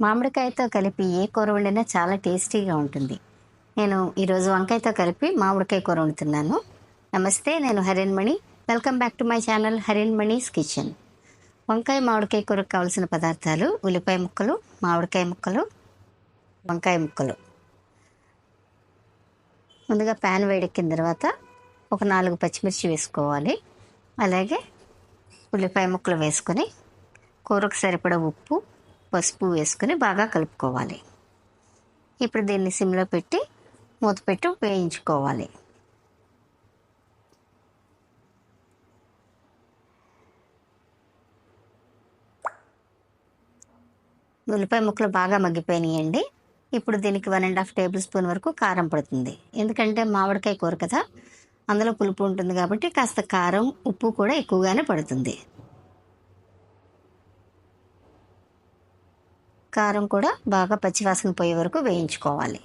మామిడికాయతో కలిపి ఏ కూర వండినా చాలా టేస్టీగా ఉంటుంది. నేను ఈరోజు వంకాయతో కలిపి మామిడికాయ కూర వండుతున్నాను. నమస్తే నేను Harinmani. Welcome back to my channel Harinmani's kitchen వంకాయ మామిడికాయ కూరకు కావాల్సిన పదార్థాలు ఉల్లిపాయ ముక్కలు మామిడికాయ ముక్కలు వంకాయ ముక్కలు. ముందుగా ప్యాన్ వేడెక్కిన తర్వాత ఒక నాలుగు పచ్చిమిర్చి వేసుకోవాలి. అలాగే ఉల్లిపాయ ముక్కలు వేసుకొని కూరకు సరిపడా ఉప్పు పసుపు వేసుకొని బాగా కలుపుకోవాలి. ఇప్పుడు దీన్ని సిమ్లో పెట్టి మూత పెట్టి వేయించుకోవాలి ఉల్లిపాయ ముక్కలు బాగా మగ్గిపోయినాయండి. ఇప్పుడు దీనికి one and half tablespoon వరకు కారం పడుతుంది. ఎందుకంటే మామిడికాయ కూర కదా అందులో పులుపు ఉంటుంది కాబట్టి కాస్త కారం ఉప్పు కూడా ఎక్కువగానే పడుతుంది. కారం కూడా బాగా పచ్చివాసన పోయే వరకు వేయించుకోవాలి.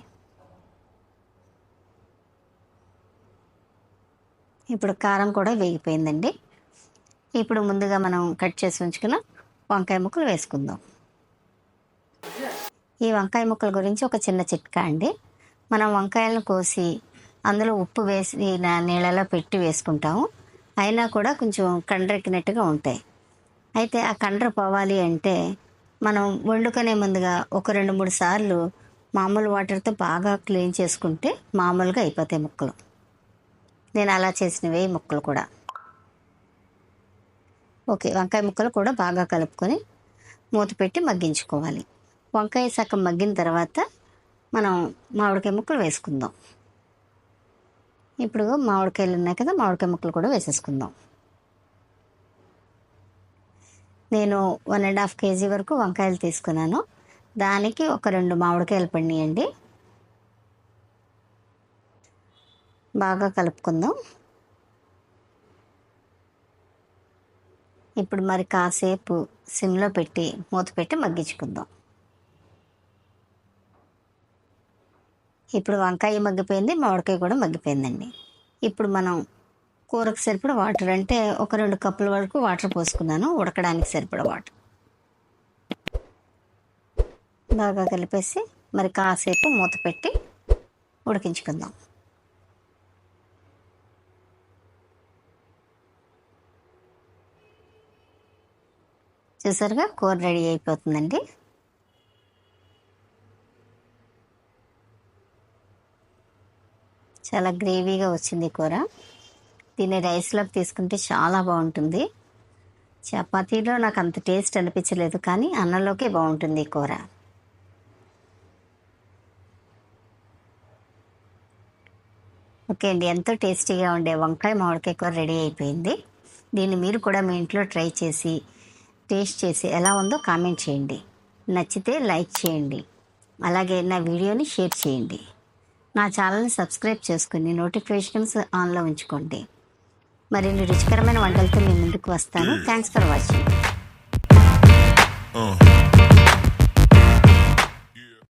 ఇప్పుడు కారం కూడా వేగిపోయిందండి. ఇప్పుడు ముందుగా మనం కట్ చేసి ఉంచుకున్న వంకాయ ముక్కలు వేసుకుందాం. ఈ వంకాయ ముక్కల గురించి ఒక చిన్న చిట్కా అండి. మనం వంకాయలను కోసి అందులో ఉప్పు వేసి నీళ్ళలో పెట్టి వేసుకుంటాము. అయినా కూడా కొంచెం కండ్రెక్కినట్టుగా ఉంటాయి. అయితే ఆ కండ్ర పోవాలి అంటే మనం వండుకునే ముందుగా ఒక రెండు మూడు సార్లు మామూలు వాటర్తో బాగా క్లీన్ చేసుకుంటే మామూలుగా అయిపోతాయి ముక్కలు. నేను అలా చేసినవే ముక్కలు కూడా. ఓకే వంకాయ ముక్కలు కూడా బాగా కలుపుకొని మూత పెట్టి మగ్గించుకోవాలి. వంకాయ సగం మగ్గిన తర్వాత మనం మామిడికాయ ముక్కలు వేసుకుందాం. ఇప్పుడు మామిడికాయలు ఉన్నాయి కదా మామిడికాయ ముక్కలు కూడా వేసేసుకుందాం. నేను వన్ అండ్ హాఫ్ కేజీ వరకు వంకాయలు తీసుకున్నాను. దానికి ఒక రెండు మామిడికాయలు పండియండి. బాగా కలుపుకుందాం. ఇప్పుడు మరి కాసేపు సిమ్లో పెట్టి మూత పెట్టి మగ్గించుకుందాం. ఇప్పుడు వంకాయ మగ్గిపోయింది మామిడికాయ కూడా మగ్గిపోయిందండి. ఇప్పుడు మనం కూరకు సరిపడా వాటర్. అంటే ఒక రెండు కప్పుల వరకు వాటర్ పోసుకున్నాను ఉడకడానికి సరిపడ వాటర్. బాగా కలిపేసి మరి కాసేపు మూత పెట్టి ఉడికించుకుందాం. చూసారుగా కూర రెడీ అయిపోతుందండి. చాలా గ్రేవీగా వచ్చింది ఈ కూర. దీన్ని రైస్లోకి తీసుకుంటే చాలా బాగుంటుంది. చపాతీలో నాకు అంత టేస్ట్ అనిపించలేదు కానీ అన్నంలోకే బాగుంటుంది ఈ కూర. ఓకే అండి ఎంతో టేస్టీగా ఉండే వంకాయ మామిడికాయ కూర రెడీ అయిపోయింది. దీన్ని మీరు కూడా మీ ఇంట్లో ట్రై చేసి టేస్ట్ చేసి ఎలా ఉందో కామెంట్ చేయండి. నచ్చితే లైక్ చేయండి. అలాగే నా వీడియోని షేర్ చేయండి. నా ఛానల్ని సబ్స్క్రైబ్ చేసుకుని నోటిఫికేషన్స్ ఆన్లో ఉంచుకోండి. మరిన్ని రుచికరమైన వంటలతో మీ ముందుకు వస్తాను. Thanks for watching.